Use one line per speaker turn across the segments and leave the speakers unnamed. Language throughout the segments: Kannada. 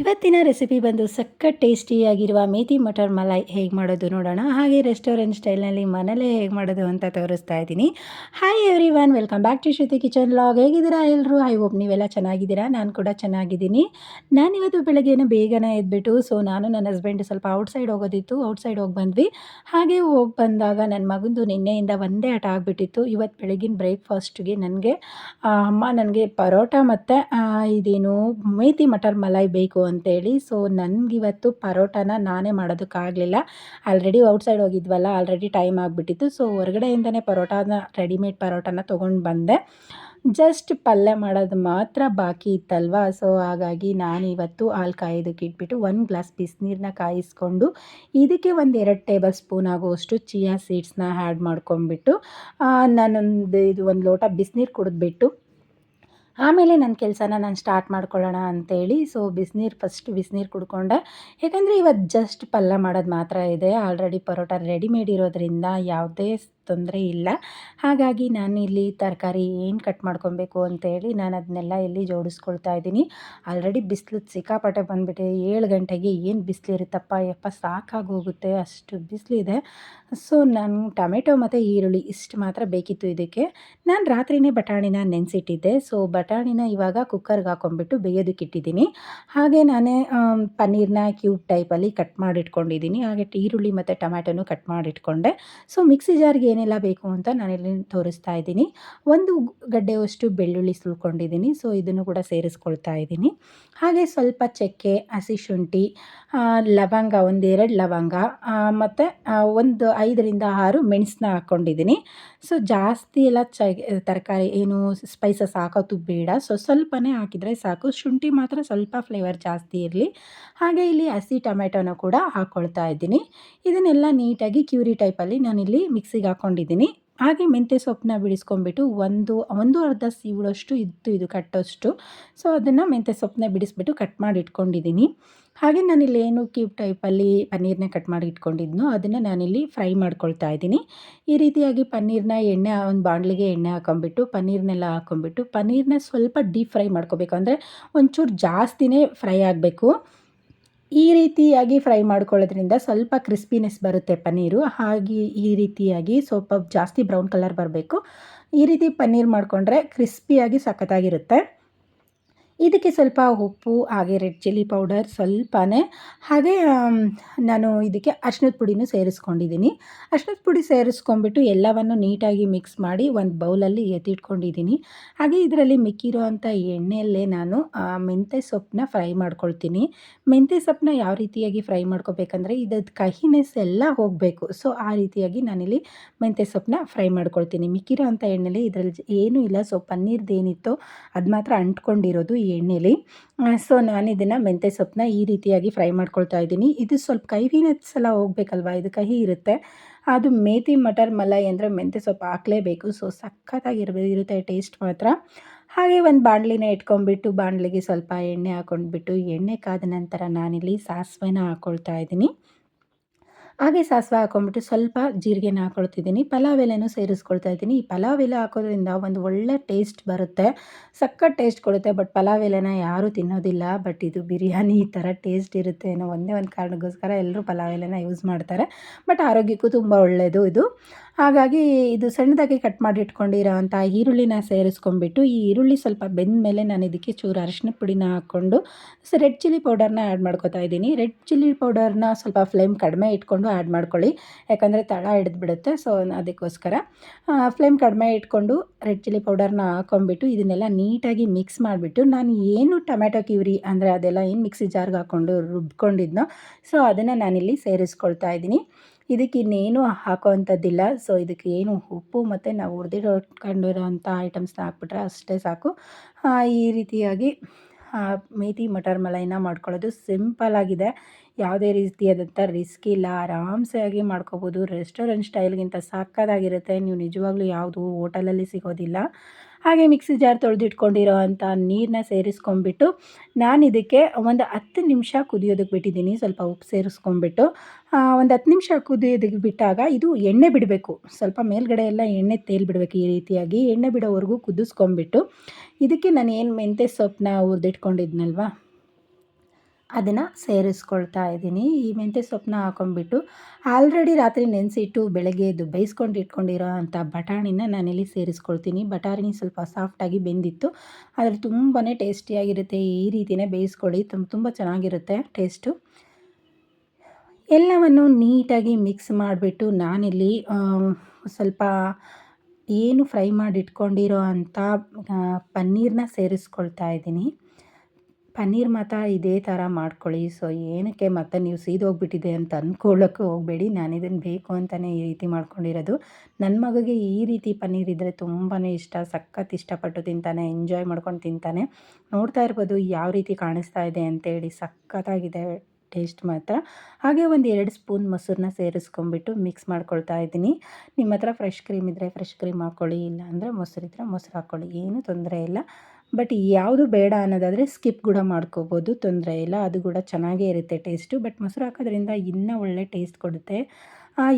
ಇವತ್ತಿನ ರೆಸಿಪಿ ಬಂದು ಸಖತ್ ಟೇಸ್ಟಿಯಾಗಿರುವ ಮೇಥಿ ಮಟರ್ ಮಲೈ ಹೇಗೆ ಮಾಡೋದು ನೋಡೋಣ. ಹಾಗೆ ರೆಸ್ಟೋರೆಂಟ್ ಸ್ಟೈಲ್ನಲ್ಲಿ ಮನೇಲೇ ಹೇಗೆ ಮಾಡೋದು ಅಂತ ತೋರಿಸ್ತಾ ಇದ್ದೀನಿ. Hi everyone welcome back to Shruti kitchen vlog ಹೇಗಿದ್ದೀರಾ ಎಲ್ಲರೂ ಹೈ ಹೋಪ್ ನೀವೆಲ್ಲ ಚೆನ್ನಾಗಿದ್ದೀರಾ? ನಾನು ಕೂಡ ಚೆನ್ನಾಗಿದ್ದೀನಿ. ನಾನಿವತ್ತು ಬೆಳಗ್ಗೆನೇ ಬೇಗನೆ ಎದ್ಬಿಟ್ಟು ಸೊ ನಾನು ನನ್ನ ಹಸ್ಬೆಂಡ್ ಸ್ವಲ್ಪ ಔಟ್ಸೈಡ್ ಹೋಗೋದಿತ್ತು. ಔಟ್ಸೈಡ್ ಹೋಗಿ ಬಂದ್ವಿ. ಹಾಗೆ ಹೋಗಿ ಬಂದಾಗ ನನ್ನ ಮಗಂದು ನಿನ್ನೆಯಿಂದ ಒಂದೇ ಆಟ ಆಗಿಬಿಟ್ಟಿತ್ತು. ಇವತ್ತು ಬೆಳಗಿನ ಬ್ರೇಕ್ಫಾಸ್ಟ್ಗೆ ನನಗೆ ಅಮ್ಮ ನನಗೆ ಪರೋಟ ಮತ್ತು ಇದೇನು ಮೇಥಿ ಮಟರ್ ಮಲೈ ಬೇಕು ಅಂತೇಳಿ. ಸೊ ನನಗಿವತ್ತು ಪರೋಟಾನ ನಾನೇ ಮಾಡೋದಕ್ಕಾಗಲಿಲ್ಲ. ಆಲ್ರೆಡಿ ಔಟ್ಸೈಡ್ ಹೋಗಿದ್ವಲ್ಲ ಆಲ್ರೆಡಿ ಟೈಮ್ ಆಗಿಬಿಟ್ಟಿತ್ತು. ಸೊ ಹೊರಗಡೆಯಿಂದನೇ ಪರೋಟಾನ ರೆಡಿಮೇಡ್ ಪರೋಟಾನ ತೊಗೊಂಡು ಬಂದೆ. ಜಸ್ಟ್ ಪಲ್ಯ ಮಾಡೋದು ಮಾತ್ರ ಬಾಕಿ ಇತ್ತಲ್ವಾ? ಸೊ ಹಾಗಾಗಿ ನಾನು ಇವತ್ತು ಹಾಲು ಕಾಯೋದಕ್ಕೆ ಇಟ್ಬಿಟ್ಟು ಒಂದು ಗ್ಲಾಸ್ ಬಿಸಿನೀರನ್ನ ಕಾಯಿಸ್ಕೊಂಡು, ಇದಕ್ಕೆ ಒಂದು ಎರಡು ಟೇಬಲ್ ಸ್ಪೂನ್ ಆಗುವಷ್ಟು ಚಿಯಾ ಸೀಡ್ಸ್ನ ಆ್ಯಡ್ ಮಾಡ್ಕೊಂಬಿಟ್ಟು ನಾನೊಂದು ಇದು ಒಂದು ಲೋಟ ಬಿಸಿನೀರು ಕುಡಿದ್ಬಿಟ್ಟು ಆಮೇಲೆ ನನ್ನ ಕೆಲಸನ ನಾನು ಸ್ಟಾರ್ಟ್ ಮಾಡ್ಕೊಳ್ಳೋಣ ಅಂತೇಳಿ ಸೊ ಬಿಸಿನೀರು ಫಸ್ಟ್ ಬಿಸಿನೀರು ಕುಡ್ಕೊಂಡೆ. ಯಾಕಂದರೆ ಇವತ್ತು ಜಸ್ಟ್ ಪಲ್ಯ ಮಾಡೋದು ಮಾತ್ರ ಇದೆ. ಆಲ್ರೆಡಿ ಪರೋಟ ರೆಡಿಮೇಡ್ ಇರೋದ್ರಿಂದ ಯಾವುದೇ ತೊಂದರೆ ಇಲ್ಲ. ಹಾಗಾಗಿ ನಾನು ಇಲ್ಲಿ ತರಕಾರಿ ಏನು ಕಟ್ ಮಾಡ್ಕೊಬೇಕು ಅಂತೇಳಿ ನಾನು ಅದನ್ನೆಲ್ಲ ಇಲ್ಲಿ ಜೋಡಿಸ್ಕೊಳ್ತಾ ಇದ್ದೀನಿ. ಆಲ್ರೆಡಿ ಬಿಸಿಲು ಸಿಕ್ಕಾಪಟ್ಟೆ ಬಂದುಬಿಟ್ಟೆ ಏಳು ಗಂಟೆಗೆ ಏನು ಬಿಸಿಲಿರುತ್ತಪ್ಪ, ಯಪ್ಪ ಸಾಕಾಗೋಗುತ್ತೆ ಅಷ್ಟು ಬಿಸಿಲಿದೆ. ಸೊ, ನಾನು ಟೊಮೆಟೊ ಮತ್ತು ಈರುಳ್ಳಿ ಇಷ್ಟು ಮಾತ್ರ ಬೇಕಿತ್ತು ಇದಕ್ಕೆ. ನಾನು ರಾತ್ರಿನೇ ಬಟಾಣಿನ ನೆನೆಸಿಟ್ಟಿದ್ದೆ. ಸೊ, ಬಟಾಣಿನ ಇವಾಗ ಕುಕ್ಕರ್ಗೆ ಹಾಕೊಂಡ್ಬಿಟ್ಟು ಬೇಯೋದಕ್ಕೆ ಇಟ್ಟಿದ್ದೀನಿ. ಹಾಗೆ ನಾನೇ ಪನ್ನೀರ್ನ ಕ್ಯೂಬ್ ಟೈಪಲ್ಲಿ ಕಟ್ ಮಾಡಿಟ್ಕೊಂಡಿದ್ದೀನಿ. ಹಾಗೆ ಈರುಳ್ಳಿ ಮತ್ತು ಟೊಮ್ಯಾಟೊನು ಕಟ್ ಮಾಡಿಟ್ಕೊಂಡೆ. ಸೊ, ಮಿಕ್ಸಿ ಜಾರ್ಗೆ ಏನೆಲ್ಲ ಬೇಕು ಅಂತ ನಾನಿಲ್ಲಿ ತೋರಿಸ್ತಾ ಇದ್ದೀನಿ. ಒಂದು ಗಡ್ಡೆಯಷ್ಟು ಬೆಳ್ಳುಳ್ಳಿ ಸುಲ್ಕೊಂಡಿದ್ದೀನಿ. ಸೊ ಇದನ್ನು ಕೂಡ ಸೇರಿಸ್ಕೊಳ್ತಾ ಇದ್ದೀನಿ. ಹಾಗೆ ಸ್ವಲ್ಪ ಚಕ್ಕೆ, ಹಸಿ ಶುಂಠಿ ಲವಂಗ, ಒಂದೆರಡು ಲವಂಗ ಮತ್ತು ಒಂದು ಐದರಿಂದ ಆರು ಮೆಣಸನ್ನ ಹಾಕ್ಕೊಂಡಿದ್ದೀನಿ ಸೊ ಜಾಸ್ತಿ ಎಲ್ಲ ಚ, ತರಕಾರಿ ಏನು ಸ್ಪೈಸಸ್ ಹಾಕೋದು ಬೇಡ. ಸೊ ಸ್ವಲ್ಪನೇ ಹಾಕಿದರೆ ಸಾಕು. ಶುಂಠಿ ಮಾತ್ರ ಸ್ವಲ್ಪ ಫ್ಲೇವರ್ ಜಾಸ್ತಿ ಇರಲಿ. ಹಾಗೆ ಇಲ್ಲಿ ಹಸಿ ಟೊಮೆಟೊನ ಕೂಡ ಹಾಕ್ಕೊಳ್ತಾ ಇದ್ದೀನಿ. ಇದನ್ನೆಲ್ಲ ನೀಟಾಗಿ ಕ್ಯೂರಿ ಟೈಪಲ್ಲಿ ನಾನಿಲ್ಲಿ ಮಿಕ್ಸಿಗೆ ಹಾಕ್ಕೊಂಡಿದ್ದೀನಿ ಹಾಗೆ ಮೆಂತ್ಯ ಸೊಪ್ಪನ್ನ ಬಿಡಿಸ್ಕೊಂಡ್ಬಿಟ್ಟು ಒಂದು ಒಂದು ಅರ್ಧ ಸೀವಳಷ್ಟು ಇತ್ತು ಇದು ಕಟ್ಟೋಷ್ಟು. ಸೊ ಅದನ್ನು ಮೆಂತ್ಯ ಸೊಪ್ಪನ್ನ ಬಿಡಿಸ್ಬಿಟ್ಟು ಕಟ್ ಮಾಡಿ ಇಟ್ಕೊಂಡಿದ್ದೀನಿ ಹಾಗೆ ನಾನಿಲ್ಲಿ ಏನು ಕ್ಯೂಬ್ ಟೈಪಲ್ಲಿ ಪನ್ನೀರನ್ನ ಕಟ್ ಮಾಡಿ ಇಟ್ಕೊಂಡಿದ್ನೋ ಅದನ್ನು ನಾನಿಲ್ಲಿ ಫ್ರೈ ಮಾಡ್ಕೊಳ್ತಾ ಇದ್ದೀನಿ. ಈ ರೀತಿಯಾಗಿ ಪನ್ನೀರನ್ನ ಎಣ್ಣೆ, ಒಂದು ಬಾಣಲಿಗೆ ಎಣ್ಣೆ ಹಾಕೊಂಬಿಟ್ಟು ಪನ್ನೀರ್ನೆಲ್ಲ ಹಾಕೊಂಡ್ಬಿಟ್ಟು ಪನ್ನೀರನ್ನ ಸ್ವಲ್ಪ ಡೀಪ್ ಫ್ರೈ ಮಾಡ್ಕೋಬೇಕು. ಅಂದರೆ ಒಂಚೂರು ಜಾಸ್ತಿನೇ ಫ್ರೈ ಆಗಬೇಕು. ಈ ರೀತಿಯಾಗಿ ಫ್ರೈ ಮಾಡ್ಕೊಳ್ಳೋದ್ರಿಂದ ಸ್ವಲ್ಪ ಕ್ರಿಸ್ಪಿನೆಸ್ ಬರುತ್ತೆ ಪನ್ನೀರು. ಹಾಗೆ ಈ ರೀತಿಯಾಗಿ ಸ್ವಲ್ಪ ಜಾಸ್ತಿ ಬ್ರೌನ್ ಕಲರ್ ಬರಬೇಕು. ಈ ರೀತಿ ಪನ್ನೀರ್ ಮಾಡಿಕೊಂಡ್ರೆ ಕ್ರಿಸ್ಪಿಯಾಗಿ ಸಖತ್ತಾಗಿರುತ್ತೆ. ಇದಕ್ಕೆ ಸ್ವಲ್ಪ ಉಪ್ಪು, ಹಾಗೆ ರೆಡ್ ಚಿಲ್ಲಿ ಪೌಡರ್ ಸ್ವಲ್ಪನೇ. ಹಾಗೆ ನಾನು ಇದಕ್ಕೆ ಅರ್ಶಿನದ ಪುಡಿನೂ ಸೇರಿಸ್ಕೊಂಡಿದ್ದೀನಿ. ಅರ್ಶಿನದ ಪುಡಿ ಸೇರಿಸ್ಕೊಂಡ್ಬಿಟ್ಟು ಎಲ್ಲವನ್ನು ನೀಟಾಗಿ ಮಿಕ್ಸ್ ಮಾಡಿ ಒಂದು ಬೌಲಲ್ಲಿ ಎತ್ತಿಟ್ಕೊಂಡಿದ್ದೀನಿ. ಹಾಗೆ ಇದರಲ್ಲಿ ಮಿಕ್ಕಿರೋ ಅಂಥ ಎಣ್ಣೆಯಲ್ಲೇ ನಾನು ಮೆಂತ್ಯ ಸೊಪ್ಪನ್ನ ಫ್ರೈ ಮಾಡ್ಕೊಳ್ತೀನಿ. ಮೆಂತ್ಯ ಸೊಪ್ಪನ್ನ ಯಾವ ರೀತಿಯಾಗಿ ಫ್ರೈ ಮಾಡ್ಕೋಬೇಕಂದ್ರೆ ಇದದ್ದು ಕಹಿನೆಸ್ ಎಲ್ಲ ಹೋಗಬೇಕು. ಸೊ, ಆ ರೀತಿಯಾಗಿ ನಾನಿಲ್ಲಿ ಮೆಂತ್ಯ ಸೊಪ್ಪನ್ನ ಫ್ರೈ ಮಾಡ್ಕೊಳ್ತೀನಿ. ಮಿಕ್ಕಿರೋ ಅಂಥ ಇದರಲ್ಲಿ ಏನೂ ಇಲ್ಲ. ಸೊ ಪನ್ನೀರ್ದು ಏನಿತ್ತೋ ಅದು ಮಾತ್ರ ಅಂಟ್ಕೊಂಡಿರೋದು ಎಣ್ಣೆಲಿ. ಸೊ ನಾನು ಇದನ್ನು ಮೆಂತ್ಯ ಸೊಪ್ಪನ್ನ ಈ ರೀತಿಯಾಗಿ ಫ್ರೈ ಮಾಡ್ಕೊಳ್ತಾ ಇದ್ದೀನಿ. ಇದು ಸ್ವಲ್ಪ ಕಹಿನೆಸ್ ಸಲ ಹೋಗ್ಬೇಕಲ್ವ? ಇದು ಕಹಿ ಇರುತ್ತೆ. ಅದು ಮೇತಿ ಮಟರ್ ಮಲೈ ಅಂದರೆ ಮೆಂತ್ಯ ಸೊಪ್ಪು ಹಾಕಲೇಬೇಕು. ಸೊ ಸಖತ್ತಾಗಿರ್ಬೋದು ಇರುತ್ತೆ ಟೇಸ್ಟ್ ಮಾತ್ರ. ಹಾಗೆ ಒಂದು ಬಾಣಲಿನ ಇಟ್ಕೊಂಡ್ಬಿಟ್ಟು, ಬಾಣಲಿಗೆ ಸ್ವಲ್ಪ ಎಣ್ಣೆ ಹಾಕ್ಕೊಂಡ್ಬಿಟ್ಟು ಎಣ್ಣೆ ಕಾದ ನಂತರ ನಾನಿಲ್ಲಿ ಸಾಸಿವೆನ ಹಾಕ್ಕೊಳ್ತಾ ಇದ್ದೀನಿ. ಹಾಗೆ ಸಾಸಿವೆ ಹಾಕೊಂಡ್ಬಿಟ್ಟು ಸ್ವಲ್ಪ ಜೀರಿಗೆನ ಹಾಕೊಳ್ತಿದ್ದೀನಿ. ಪಲಾವ್ ಎಲೆನೂ ಸೇರಿಸ್ಕೊಳ್ತಾ ಇದ್ದೀನಿ. ಈ ಪಲಾವ್ ಎಲೆ ಹಾಕೋದ್ರಿಂದ ಒಂದು ಒಳ್ಳೆ ಟೇಸ್ಟ್ ಬರುತ್ತೆ. ಸಕ್ಕತ್ ಟೇಸ್ಟ್ ಕೊಡುತ್ತೆ, ಬಟ್ ಪಲಾವ್ ಎಲೆನ ಯಾರೂ ತಿನ್ನೋದಿಲ್ಲ. ಬಟ್ ಇದು ಬಿರಿಯಾನಿ ಈ ಥರ ಟೇಸ್ಟ್ ಇರುತ್ತೆ ಅನ್ನೋ ಒಂದೇ ಒಂದು ಕಾರಣಕ್ಕೋಸ್ಕರ ಎಲ್ಲರೂ ಪಲಾವ್ ಎಲೆನ ಯೂಸ್ ಮಾಡ್ತಾರೆ. ಬಟ್ ಆರೋಗ್ಯಕ್ಕೂ ತುಂಬ ಒಳ್ಳೆಯದು ಇದು. ಹಾಗಾಗಿ ಇದು ಸಣ್ಣದಾಗಿ ಕಟ್ ಮಾಡಿ ಇಟ್ಕೊಂಡಿರೋ ಈರುಳ್ಳಿನ ಸೇರಿಸ್ಕೊಂಡ್ಬಿಟ್ಟು, ಈ ಈರುಳ್ಳಿ ಸ್ವಲ್ಪ ಬೆಂದ ಮೇಲೆ ನಾನು ಇದಕ್ಕೆ ಚೂರು ಅರಿಶಿನ ಪುಡಿನ ಹಾಕ್ಕೊಂಡು, ಸೊ ರೆಡ್ ಚಿಲ್ಲಿ ಪೌಡರ್ನ ಆ್ಯಡ್ ಮಾಡ್ಕೋತಾ ಇದ್ದೀನಿ. ರೆಡ್ ಚಿಲ್ಲಿ ಪೌಡರ್ನ ಸ್ವಲ್ಪ ಫ್ಲೇಮ್ ಕಡಿಮೆ ಇಟ್ಕೊಂಡು ಆ್ಯಡ್ ಮಾಡ್ಕೊಳ್ಳಿ. ಯಾಕಂದರೆ ತಳ ಹಿಡಿದ್ಬಿಡುತ್ತೆ, ಸೊ ಅದಕ್ಕೋಸ್ಕರ. ಫ್ಲೇಮ್ ಕಡಿಮೆ ಇಟ್ಕೊಂಡು ರೆಡ್ ಚಿಲ್ಲಿ ಪೌಡರ್ನ ಹಾಕೊಂಡ್ಬಿಟ್ಟು ಇದನ್ನೆಲ್ಲ ನೀಟಾಗಿ ಮಿಕ್ಸ್ ಮಾಡಿಬಿಟ್ಟು, ನಾನು ಏನು ಟೊಮ್ಯಾಟೊ ಕ್ಯೂರಿ ಅಂದರೆ ಅದೆಲ್ಲ ಏನು ಮಿಕ್ಸಿ ಜಾರ್ಗೆ ಹಾಕ್ಕೊಂಡು ರುಬ್ಕೊಂಡಿದ್ನೋ, ಸೊ ಅದನ್ನು ನಾನಿಲ್ಲಿ ಸೇರಿಸ್ಕೊಳ್ತಾ ಇದ್ದೀನಿ. ಇದಕ್ಕೆ ಇನ್ನೇನು ಹಾಕೋವಂಥದ್ದಿಲ್ಲ. ಸೊ ಇದಕ್ಕೆ ಏನು ಉಪ್ಪು ಮತ್ತು ನಾವು ಹುರಿದಿಟ್ಕೊಂಡಿರೋಂಥ ಐಟಮ್ಸ್ನ ಹಾಕ್ಬಿಟ್ರೆ ಅಷ್ಟೇ ಸಾಕು. ಈ ರೀತಿಯಾಗಿ ಮೇತಿ ಮಟರ್ ಮಲೈನ ಮಾಡ್ಕೊಳ್ಳೋದು ಸಿಂಪಲ್ಲಾಗಿದೆ ಯಾವುದೇ ರೀತಿಯಾದಂಥ ರಿಸ್ಕ್ ಇಲ್ಲ. ಆರಾಮ್ಸೆ ಆಗಿ ಮಾಡ್ಕೋಬೋದು ರೆಸ್ಟೋರೆಂಟ್ ಸ್ಟೈಲ್ಗಿಂತ ಸಾಕಾಗಿರುತ್ತೆ ನೀವು ನಿಜವಾಗ್ಲೂ ಯಾವುದು ಹೋಟೆಲಲ್ಲಿ ಸಿಗೋದಿಲ್ಲ. ಹಾಗೆ ಮಿಕ್ಸಿ ಜಾರ್ ತೊಳೆದಿಟ್ಕೊಂಡಿರೋ ಅಂಥ ನೀರನ್ನ ಸೇರಿಸ್ಕೊಂಡ್ಬಿಟ್ಟು ನಾನು ಇದಕ್ಕೆ ಒಂದು ಹತ್ತು ನಿಮಿಷ ಕುದಿಯೋದಕ್ಕೆ ಬಿಟ್ಟಿದ್ದೀನಿ. ಸ್ವಲ್ಪ ಉಪ್ಪು ಸೇರಿಸ್ಕೊಂಡ್ಬಿಟ್ಟು ಒಂದು ಹತ್ತು ನಿಮಿಷ ಕುದಿಯೋದಕ್ಕೆ ಬಿಟ್ಟಾಗ ಇದು ಎಣ್ಣೆ ಬಿಡಬೇಕು. ಸ್ವಲ್ಪ ಮೇಲ್ಗಡೆ ಎಲ್ಲ ಎಣ್ಣೆ ತೇಲ್ಬಿಡ್ಬೇಕು ಈ ರೀತಿಯಾಗಿ. ಎಣ್ಣೆ ಬಿಡೋವರೆಗೂ ಕುದಿಸ್ಕೊಂಡ್ಬಿಟ್ಟು, ಇದಕ್ಕೆ ನಾನು ಏನು ಮೆಂತ್ಯ ಸೊಪ್ಪನ್ನ ಹುರಿದಿಟ್ಕೊಂಡಿದ್ನಲ್ವ? ಅದನ್ನು ಸೇರಿಸ್ಕೊಳ್ತಾ ಇದ್ದೀನಿ. ಈ ಮೆಂತ್ಯ ಸೊಪ್ಪನ್ನ ಹಾಕೊಂಡ್ಬಿಟ್ಟು ಆಲ್ರೆಡಿ ರಾತ್ರಿ ನೆನೆಸಿಟ್ಟು ಬೆಳಗ್ಗೆ ಎದ್ದು ಬೇಯಿಸ್ಕೊಂಡು ಇಟ್ಕೊಂಡಿರೋ ಅಂಥ ಬಟಾಣಿನ ನಾನಿಲ್ಲಿ ಸೇರಿಸ್ಕೊಳ್ತೀನಿ. ಬಟಾಣಿ ಸ್ವಲ್ಪ ಸಾಫ್ಟಾಗಿ ಬೆಂದಿತ್ತು. ಅದ್ರಲ್ಲಿ ತುಂಬಾ ಟೇಸ್ಟಿಯಾಗಿರುತ್ತೆ. ಈ ರೀತಿಯೇ ಬೇಯಿಸ್ಕೊಳ್ಳಿ. ತುಂಬ ತುಂಬ ಚೆನ್ನಾಗಿರುತ್ತೆ ಟೇಸ್ಟು. ಎಲ್ಲವನ್ನು ನೀಟಾಗಿ ಮಿಕ್ಸ್ ಮಾಡಿಬಿಟ್ಟು ನಾನಿಲ್ಲಿ ಸ್ವಲ್ಪ ಏನು ಫ್ರೈ ಮಾಡಿ ಇಟ್ಕೊಂಡಿರೋ ಅಂಥ ಪನ್ನೀರನ್ನ ಸೇರಿಸ್ಕೊಳ್ತಾ ಇದ್ದೀನಿ. ಪನ್ನೀರ್ ಮಾತ್ರ ಇದೇ ಥರ ಮಾಡ್ಕೊಳ್ಳಿ. ಸೊ, ಏನಕ್ಕೆ ಮತ್ತೆ ನೀವು ಸೀದೋಗ್ಬಿಟ್ಟಿದೆ ಅಂತ ಅಂದ್ಕೊಳ್ಳೋಕ್ಕೆ ಹೋಗಬೇಡಿ. ನಾನು ಇದನ್ನು ಬೇಕು ಅಂತಲೇ ಈ ರೀತಿ ಮಾಡ್ಕೊಂಡಿರೋದು. ನನ್ನ ಮಗಗೆ ಈ ರೀತಿ ಪನ್ನೀರ್ ಇದ್ದರೆ ತುಂಬಾ ಇಷ್ಟ. ಸಖತ್ ಇಷ್ಟಪಟ್ಟು ತಿಂತಾನೆ ಎಂಜಾಯ್ ಮಾಡ್ಕೊಂಡು ತಿಂತಾನೆ. ನೋಡ್ತಾ ಇರ್ಬೋದು ಯಾವ ರೀತಿ ಕಾಣಿಸ್ತಾ ಇದೆ ಅಂತೇಳಿ. ಸಖತ್ತಾಗಿದೆ ಟೇಸ್ಟ್ ಮಾತ್ರ. ಹಾಗೆ ಒಂದು ಎರಡು ಸ್ಪೂನ್ ಮೊಸರನ್ನ ಸೇರಿಸ್ಕೊಂಬಿಟ್ಟು ಮಿಕ್ಸ್ ಮಾಡ್ಕೊಳ್ತಾ ಇದ್ದೀನಿ. ನಿಮ್ಮ ಹತ್ರ ಫ್ರೆಶ್ ಕ್ರೀಮ್ ಇದ್ದರೆ ಫ್ರೆಶ್ ಕ್ರೀಮ್ ಹಾಕ್ಕೊಳ್ಳಿ ಇಲ್ಲಾಂದರೆ ಮೊಸರು ಮೊಸರಿದ್ರೆ ಮೊಸರು ಹಾಕ್ಕೊಳ್ಳಿ ಏನೂ ತೊಂದರೆ ಇಲ್ಲ. ಬಟ್ ಯಾವುದು ಬೇಡ ಅನ್ನೋದಾದರೆ ಸ್ಕಿಪ್ ಕೂಡ ಮಾಡ್ಕೋಬೋದು, ತೊಂದರೆ ಇಲ್ಲ. ಅದು ಕೂಡ ಚೆನ್ನಾಗೇ ಇರುತ್ತೆ ಟೇಸ್ಟು. ಬಟ್ ಮೊಸರು ಹಾಕೋದ್ರಿಂದ ಇನ್ನೂ ಒಳ್ಳೆ ಟೇಸ್ಟ್ ಕೊಡುತ್ತೆ.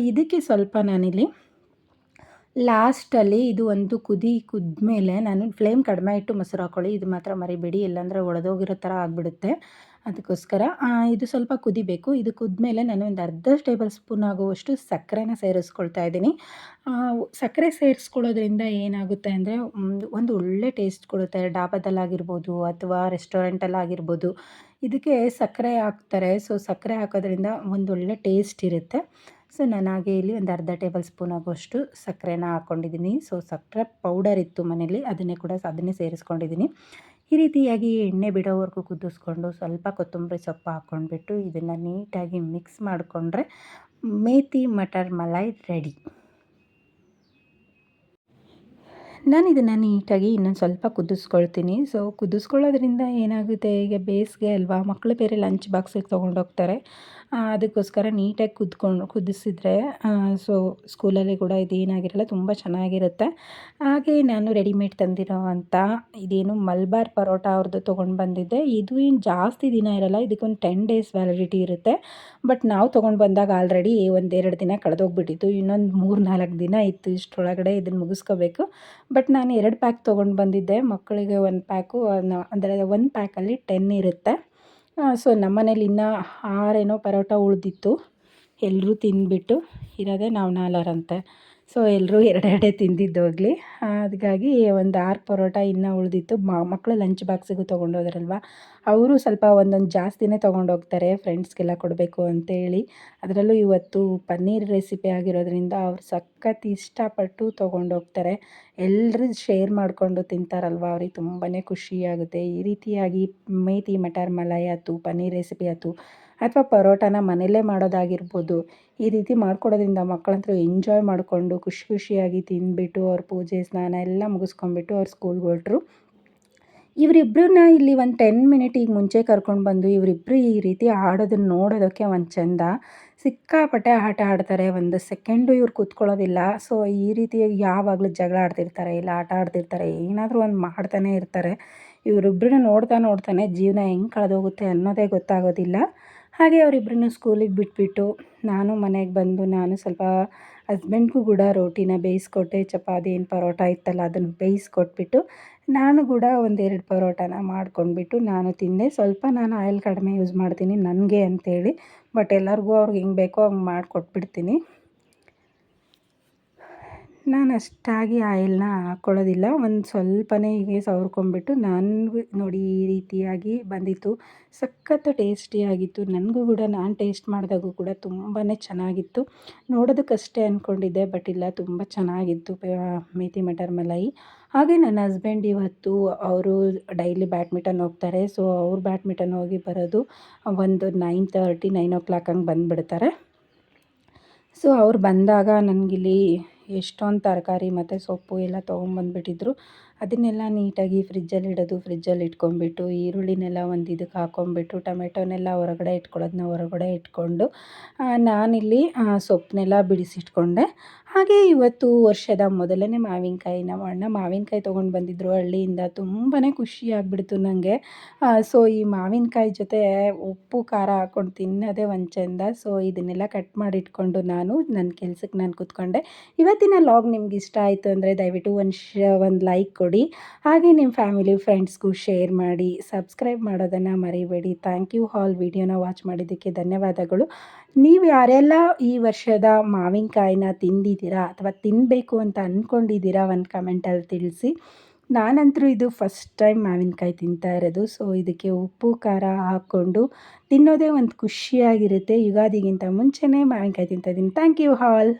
ಇದಕ್ಕೆ ಸ್ವಲ್ಪ ನಾನಿಲ್ಲಿ ಲಾಸ್ಟಲ್ಲಿ ಇದು ಒಂದು ಕುದಿ ಕುದ್ಮೇಲೆ ನಾನು ಫ್ಲೇಮ್ ಕಡಿಮೆ ಇಟ್ಟು ಮೊಸರು ಹಾಕ್ಕೊಳ್ಳಿ ಇದು ಮಾತ್ರ ಮರಿಬೇಡಿ. ಇಲ್ಲಾಂದರೆ ಒಡೆದೋಗಿರೋ ಥರ ಆಗಿಬಿಡುತ್ತೆ. ಅದಕ್ಕೋಸ್ಕರ ಇದು ಸ್ವಲ್ಪ ಕುದಿಬೇಕು. ಇದು ಕುದ್ಮೇಲೆ ನಾನು ಒಂದು ಅರ್ಧ ಟೇಬಲ್ ಸ್ಪೂನ್ ಆಗುವಷ್ಟು ಸಕ್ಕರೆನ ಸೇರಿಸ್ಕೊಳ್ತಾ ಇದ್ದೀನಿ. ಸಕ್ಕರೆ ಸೇರಿಸ್ಕೊಳ್ಳೋದ್ರಿಂದ ಏನಾಗುತ್ತೆ ಅಂದರೆ ಒಂದು ಒಳ್ಳೆ ಟೇಸ್ಟ್ ಕೊಡುತ್ತೆ. ಡಾಬಾದಲ್ಲಾಗಿರ್ಬೋದು ಅಥವಾ ರೆಸ್ಟೋರೆಂಟಲ್ಲಾಗಿರ್ಬೋದು. ಇದಕ್ಕೆ ಸಕ್ಕರೆ ಹಾಕ್ತಾರೆ. ಸೊ, ಸಕ್ಕರೆ ಹಾಕೋದ್ರಿಂದ ಒಂದು ಒಳ್ಳೆ ಟೇಸ್ಟ್ ಇರುತ್ತೆ. ಸೊ, ನಾನು ಹಾಗೆ ಇಲ್ಲಿ ಒಂದು ಅರ್ಧ ಟೇಬಲ್ ಸ್ಪೂನ್ ಆಗುವಷ್ಟು ಸಕ್ಕರೆನ ಹಾಕ್ಕೊಂಡಿದ್ದೀನಿ ಸೊ, ಸಕ್ಕರೆ ಪೌಡರ್ ಇತ್ತು ಮನೇಲಿ ಅದನ್ನೇ ಕೂಡ, ಅದನ್ನೇ ಸೇರಿಸ್ಕೊಂಡಿದ್ದೀನಿ. ಈ ರೀತಿಯಾಗಿ ಎಣ್ಣೆ ಬಿಡೋವರೆಗೂ ಕುದಿಸ್ಕೊಂಡು ಸ್ವಲ್ಪ ಕೊತ್ತಂಬರಿ ಸೊಪ್ಪು ಹಾಕ್ಕೊಂಡ್ಬಿಟ್ಟು ಇದನ್ನು ನೀಟಾಗಿ ಮಿಕ್ಸ್ ಮಾಡಿಕೊಂಡ್ರೆ ಮೇತಿ ಮಟರ್ ಮಲಾಯ್ ರೆಡಿ. ನಾನು ಇದನ್ನು ನೀಟಾಗಿ ಇನ್ನೊಂದು ಸ್ವಲ್ಪ ಕುದಿಸ್ಕೊಳ್ತೀನಿ. ಸೊ ಕುದಿಸ್ಕೊಳ್ಳೋದ್ರಿಂದ ಏನಾಗುತ್ತೆ? ಈಗ ಬೇಸಿಗೆ ಅಲ್ವಾ? ಮಕ್ಕಳು ಬೇರೆ ಲಂಚ್ ಬಾಕ್ಸಿಗೆ ತೊಗೊಂಡೋಗ್ತಾರೆ ಅದಕ್ಕೋಸ್ಕರ ನೀಟಾಗಿ ಕುದ್ಕೊಂಡು ಕುದಿಸಿದ್ರೆ ಸೊ ಸ್ಕೂಲಲ್ಲಿ ಕೂಡ ಇದೇನಾಗಿರಲ್ಲ, ತುಂಬ ಚೆನ್ನಾಗಿರುತ್ತೆ. ಹಾಗೆ ನಾನು ರೆಡಿಮೇಡ್ ತಂದಿರೋ ಅಂಥ ಇದೇನು ಮಲ್ಬಾರ್ ಪರೋಟ ಅವ್ರದ್ದು ತೊಗೊಂಡು ಬಂದಿದ್ದೆ. ಇದು ಏನು ಜಾಸ್ತಿ ದಿನ ಇರಲ್ಲ, ಇದಕ್ಕೊಂದು ಟೆನ್ ಡೇಸ್ ವ್ಯಾಲಿಡಿಟಿ ಇರುತ್ತೆ. ಬಟ್ ನಾವು ತೊಗೊಂಡು ಬಂದಾಗ ಆಲ್ರೆಡಿ ಒಂದೆರಡು ದಿನ ಕಳೆದೋಗ್ಬಿಟ್ಟಿತ್ತು. ಇನ್ನೊಂದು ಮೂರು, ನಾಲ್ಕು ದಿನ ಇತ್ತು ಇಷ್ಟರೊಳಗಡೆ ಇದನ್ನು ಮುಗಿಸ್ಕೋಬೇಕು. ಬಟ್ ನಾನು ಎರಡು ಪ್ಯಾಕ್ ತೊಗೊಂಡು ಬಂದಿದ್ದೆ. ಮಕ್ಕಳಿಗೆ ಒಂದು ಪ್ಯಾಕು ಅಂದರೆ ಒಂದು ಪ್ಯಾಕಲ್ಲಿ ಟೆನ್ ಇರುತ್ತೆ. ಸೊ ನಮ್ಮನೇಲಿ ಇನ್ನೂ ಆರೇನೋ ಪರೋಟ ಉಳಿದಿತ್ತು. ಎಲ್ಲರೂ ತಿಂದುಬಿಟ್ಟು ಇರೋದೇ ನಾವು ನಾಲ್ವರಂತೆ. ಸೊ ಎಲ್ಲರೂ ಎರಡೆರಡೇ ತಿಂದಿದ್ದೋಗಲಿ. ಹಾಗಾಗಿ ಒಂದು ಆರು ಪರೋಟ ಇನ್ನೂ ಉಳಿದಿತ್ತು. ಮಕ್ಕಳು ಲಂಚ್ ಬಾಕ್ಸಿಗೂ ತೊಗೊಂಡೋದ್ರಲ್ವ? ಅವರು ಸ್ವಲ್ಪ ಒಂದೊಂದು ಜಾಸ್ತಿನೇ ತೊಗೊಂಡೋಗ್ತಾರೆ, ಫ್ರೆಂಡ್ಸ್ಗೆಲ್ಲ ಕೊಡಬೇಕು ಅಂತೇಳಿ. ಅದರಲ್ಲೂ ಇವತ್ತು ಪನ್ನೀರ್ ರೆಸಿಪಿ ಆಗಿರೋದ್ರಿಂದ ಅವ್ರು ಸಖತ್ ಇಷ್ಟಪಟ್ಟು ತೊಗೊಂಡೋಗ್ತಾರೆ. ಎಲ್ಲರೂ ಶೇರ್ ಮಾಡಿಕೊಂಡು ತಿಂತಾರಲ್ವ ಅವ್ರಿಗೆ? ತುಂಬಾ ಖುಷಿಯಾಗುತ್ತೆ ಈ ರೀತಿಯಾಗಿ ಮೇಥಿ ಮಟರ್, ಮಲಾಯಿ ಆಯ್ತು, ಪನ್ನೀರ್ ರೆಸಿಪಿ ಆಯ್ತು. ಅಥವಾ ಪರೋಟನ ಮನೆಯಲ್ಲೇ ಮಾಡೋದಾಗಿರ್ಬೋದು, ಈ ರೀತಿ ಮಾಡ್ಕೊಡೋದ್ರಿಂದ ಮಕ್ಕಳಂತೂ ಎಂಜಾಯ್ ಮಾಡಿಕೊಂಡು ಖುಷಿ ಖುಷಿಯಾಗಿ ತಿಂದುಬಿಟ್ಟು ಅವ್ರ ಪೂಜೆ, ಸ್ನಾನ ಎಲ್ಲ ಮುಗಿಸ್ಕೊಂಡ್ಬಿಟ್ಟು ಅವ್ರು ಸ್ಕೂಲ್ಗೆ ಹೊರಟ್ರು. ಇವರಿಬ್ಬರನ್ನ ಇಲ್ಲಿ ಒಂದು ಟೆನ್ ಮಿನಿಟಿಗೆ ಮುಂಚೆ ಕರ್ಕೊಂಡು ಬಂದು ಇವರಿಬ್ಬರು ಈ ರೀತಿ ಆಡೋದನ್ನ ನೋಡೋದಕ್ಕೆ ಒಂದು ಚೆಂದ. ಸಿಕ್ಕಾಪಟ್ಟೆ ಆಟ ಆಡ್ತಾರೆ, ಒಂದು ಸೆಕೆಂಡು ಇವ್ರು ಕೂತ್ಕೊಳ್ಳೋದಿಲ್ಲ. ಸೊ ಈ ರೀತಿ ಯಾವಾಗಲೂ ಜಗಳ ಆಡ್ತಿರ್ತಾರೆ, ಇಲ್ಲ ಆಟ ಆಡ್ತಿರ್ತಾರೆ, ಏನಾದರೂ ಒಂದು ಮಾಡ್ತಾನೆ ಇರ್ತಾರೆ. ಇವರಿಬ್ಬರನ್ನ ನೋಡ್ತಾ ನೋಡ್ತಾನೆ ಜೀವನ ಹೆಂಗೆ ಕಳೆದೋಗುತ್ತೆ ಅನ್ನೋದೇ ಗೊತ್ತಾಗೋದಿಲ್ಲ. ಹಾಗೆ ಅವರಿಬ್ಬರನ್ನು ಸ್ಕೂಲಿಗೆ ಬಿಟ್ಬಿಟ್ಟು ನಾನು ಮನೆಗೆ ಬಂದು ನಾನು ಸ್ವಲ್ಪ ಹಸ್ಬೆಂಡ್ಗೂ ಕೂಡ ರೋಟಿನ ಬೇಯಿಸ್ಕೊಟ್ಟೆ, ಚಪಾತಿ ಏನು ಪರೋಟ ಇತ್ತಲ್ಲ ಅದನ್ನು ಬೇಯಿಸ್ಕೊಟ್ಬಿಟ್ಟು ನಾನು ಕೂಡ ಒಂದೆರಡು ಪರೋಟಾನ ಮಾಡ್ಕೊಂಡ್ಬಿಟ್ಟು ನಾನು ತಿಂದೆ. ಸ್ವಲ್ಪ ನಾನು ಆಯಿಲ್ ಕಡಿಮೆ ಯೂಸ್ ಮಾಡ್ತೀನಿ ನನಗೆ ಅಂತೇಳಿ ಬಟ್ ಎಲ್ಲರಿಗೂ ಅವ್ರಿಗೆ ಹೆಂಗೆ ಬೇಕೋ ಹಂಗೆ ಮಾಡಿಕೊಟ್ಬಿಡ್ತೀನಿ. ನಾನು ಅಷ್ಟಾಗಿ ಆಯಿಲ್ನ ಹಾಕ್ಕೊಳ್ಳೋದಿಲ್ಲ ಒಂದು ಸ್ವಲ್ಪನೇ ಹೀಗೆ ಸವರ್ಕೊಂಬಿಟ್ಟು ನನಗೂ ನೋಡಿ ಈ ರೀತಿಯಾಗಿ ಬಂದಿತ್ತು. ಸಖತ್ತು ಟೇಸ್ಟಿಯಾಗಿತ್ತು ನನಗೂ ಕೂಡ ನಾನು ಟೇಸ್ಟ್ ಮಾಡಿದಾಗೂ ಕೂಡ ತುಂಬಾ ಚೆನ್ನಾಗಿತ್ತು. ನೋಡೋದಕ್ಕಷ್ಟೇ ಅಂದ್ಕೊಂಡಿದ್ದೆ ಬಟ್ ಇಲ್ಲ, ತುಂಬ ಚೆನ್ನಾಗಿತ್ತು. ಮೇತಿ ಮಟರ್ ಮಲಾಯಿ ಹಾಗೆ ನನ್ನ ಹಸ್ಬೆಂಡ್ ಇವತ್ತು ಅವರು ಡೈಲಿ ಬ್ಯಾಡ್ಮಿಂಟನ್ ಹೋಗ್ತಾರೆ. ಸೊ, ಅವ್ರು ಬ್ಯಾಡ್ಮಿಂಟನ್ ಹೋಗಿ ಬರೋದು ಒಂದು nine thirty, nine o'clock ಹಂಗೆ ಬಂದುಬಿಡ್ತಾರೆ. ಸೊ, ಅವ್ರು ಬಂದಾಗ ನನಗಿಲ್ಲಿ ಎಷ್ಟೊಂದು ತರಕಾರಿ ಮತ್ತು ಸೊಪ್ಪು ಎಲ್ಲ ತೊಗೊಂಬಂದ್ಬಿಟ್ಟಿದ್ರು. ಅದನ್ನೆಲ್ಲ ನೀಟಾಗಿ ಫ್ರಿಜ್ಜಲ್ಲಿ ಇಡೋದು, ಫ್ರಿಜ್ಜಲ್ಲಿ ಇಟ್ಕೊಂಡ್ಬಿಟ್ಟು ಈರುಳ್ಳಿನೆಲ್ಲ ಒಂದು ಇದಕ್ಕೆ ಹಾಕ್ಕೊಂಡ್ಬಿಟ್ಟು ಟೊಮೆಟೊನೆಲ್ಲ ಹೊರಗಡೆ ಇಟ್ಕೊಳ್ಳೋದನ್ನ ಹೊರಗಡೆ ಇಟ್ಕೊಂಡು ನಾನಿಲ್ಲಿ ಸೊಪ್ಪನ್ನೆಲ್ಲ ಬಿಡಿಸಿಟ್ಕೊಂಡೆ. ಹಾಗೆ ಇವತ್ತು ವರ್ಷದ ಮೊದಲನೇ ಮಾವಿನಕಾಯಿ ನಮ್ಮ ಅಣ್ಣ ಮಾವಿನಕಾಯಿ ತೊಗೊಂಡು ಬಂದಿದ್ದರು ಹಳ್ಳಿಯಿಂದ. ತುಂಬಾ ಖುಷಿ ಆಗಿಬಿಡ್ತು ನನಗೆ ಸೊ ಈ ಮಾವಿನಕಾಯಿ ಜೊತೆ ಉಪ್ಪು, ಖಾರ ಹಾಕ್ಕೊಂಡು ತಿನ್ನೋದೇ ಒಂದು ಚೆಂದ ಸೊ ಇದನ್ನೆಲ್ಲ ಕಟ್ ಮಾಡಿ ಇಟ್ಕೊಂಡು ನಾನು ನನ್ನ ಕೆಲ್ಸಕ್ಕೆ ನಾನು ಕೂತ್ಕೊಂಡೆ. ಇವತ್ತಿನ ಲಾಗ್ ನಿಮ್ಗೆ ಇಷ್ಟ ಆಯಿತು ಅಂದರೆ ದಯವಿಟ್ಟು ಒಂದು ಶ, ಒಂದು ಲೈಕ್ ಕೊಡಿ. ಕೊಡಿ ಹಾಗೆ ನಿಮ್ಮ ಫ್ಯಾಮಿಲಿ ಫ್ರೆಂಡ್ಸ್ಗೂ ಶೇರ್ ಮಾಡಿ ಸಬ್ಸ್ಕ್ರೈಬ್ ಮಾಡೋದನ್ನು ಮರಿಬೇಡಿ. ಥ್ಯಾಂಕ್ ಯು ಹಾಲ್ ವಿಡಿಯೋನ ವಾಚ್ ಮಾಡಿದ್ದಕ್ಕೆ ಧನ್ಯವಾದಗಳು. ನೀವು ಯಾರೆಲ್ಲ ಈ ವರ್ಷದ ಮಾವಿನಕಾಯಿನ ತಿಂದಿದ್ದೀರಾ ಅಥವಾ ತಿನ್ನಬೇಕು ಅಂತ ಅಂದ್ಕೊಂಡಿದ್ದೀರಾ ಒಂದು ಕಮೆಂಟಲ್ಲಿ ತಿಳಿಸಿ. ನಾನಂತರೂ ಇದು ಫಸ್ಟ್ ಟೈಮ್ ಮಾವಿನಕಾಯಿ ತಿಂತಾ ಇರೋದು. ಸೊ ಇದಕ್ಕೆ ಉಪ್ಪು, ಖಾರ ಹಾಕ್ಕೊಂಡು ತಿನ್ನೋದೇ ಒಂದು ಖುಷಿಯಾಗಿರುತ್ತೆ. ಯುಗಾದಿಗಿಂತ ಮುಂಚೆನೇ ಮಾವಿನಕಾಯಿ ತಿಂತಾ ಇದ್ದೀನಿ. Thank you all